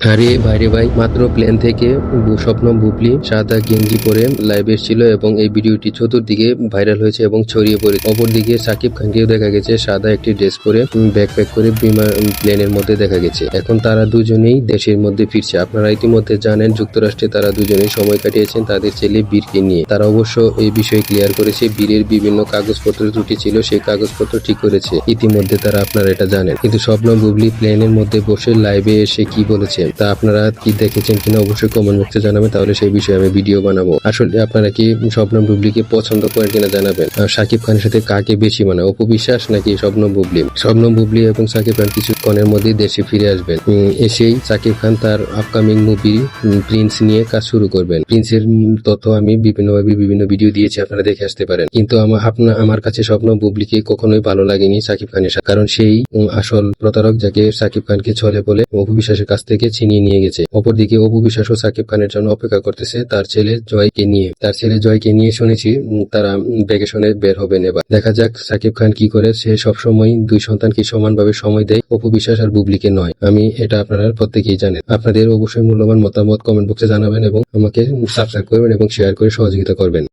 আরে বাইরে ভাই, মাত্র প্লেন থেকে স্বপ্ন বুবলি, সাদা গেঞ্জি পরে লাইভ এসেছিল এবং এই ভিডিওটি চতুর্দিকে ভাইরাল হয়েছে এবং ছড়িয়ে পড়েছে। অপরদিকে সাকিব খানকেও দেখা গেছে, সাদা একটি ড্রেস পরে ব্যাকপ্যাক করে বিমান প্লেনের মধ্যে দেখা গেছে। এখন তারা দুজনেই দেশের মধ্যে ফিরছে। আপনারা ইতিমধ্যে জানেন, যুক্তরাষ্ট্রে তারা দুজনেই সময় কাটিয়েছেন তাদের ছেলে বীরকে নিয়ে। তারা অবশ্য এই বিষয়ে ক্লিয়ার করেছে, বীরের বিভিন্ন কাগজপত্র ত্রুটি ছিল, সেই কাগজপত্র ঠিক করেছে। ইতিমধ্যে তারা আপনারা এটা জানেন। কিন্তু স্বপ্ন বুবলি প্লেনের মধ্যে বসে লাইভে এসে কি বলেছে? তা আপনারা কি দেখেছেন কিনা অবশ্যই কমেন্ট বক্সে জানাবেন, তাহলে সেই বিষয়ে আমি ভিডিও বানাবো। আসলে আপনারা কি স্বপ্ন বুবলিকে পছন্দ করেন কিনা জানাবেন। শাকিব খানের সাথে কাকে বেশি মানে অপু বিশ্বাস নাকি স্বপ্ন বুবলি? স্বপ্ন বুবলি এবং সাকিব খান কিছুক্ষণের মধ্যেই দেশে ফিরে আসবেন। এসেই শাকিব খান তার আপকামিং মুভি প্রিন্স নিয়ে কাজ শুরু করবেন। প্রিন্সের তথ্য আমি বিভিন্নভাবে বিভিন্ন ভিডিও দিয়েছি, আপনারা দেখে আসতে পারেন। কিন্তু আমার আপনার আমার কাছে স্বপ্ন বুবলিকে কখনোই ভালো লাগেনি শাকিব খানের সাথে। কারণ সেই আসল প্রতারক যাকে শাকিব খানকে ছলে বলে, অপু বিশ্বাসের কাছ থেকে ছিনিয়ে নিয়ে গেছে। অপরদিকে অপু বিশ্বাস ও শাকিব খানের জন্য অপেক্ষা করতেছে তার ছেলে জয়কে নিয়ে। তার ছেলে জয়কে নিয়ে শুনেছি তারা ভ্যাকেশনে বের হবেন এবার। দেখা যাক শাকিব খান কি করে, সে সবসময় দুই সন্তানকে সমানভাবে সময় দেয়, অপু বিশ্বাস আর বুবলিকে নয়। আমি এটা আপনারা প্রত্যেকেই জানেন। আপনাদের অবশ্যই মূল্যবান মতামত কমেন্ট বক্সে জানাবেন এবং আমাকে সাবস্ক্রাইব করবেন এবং শেয়ার করে সহযোগিতা করবেন।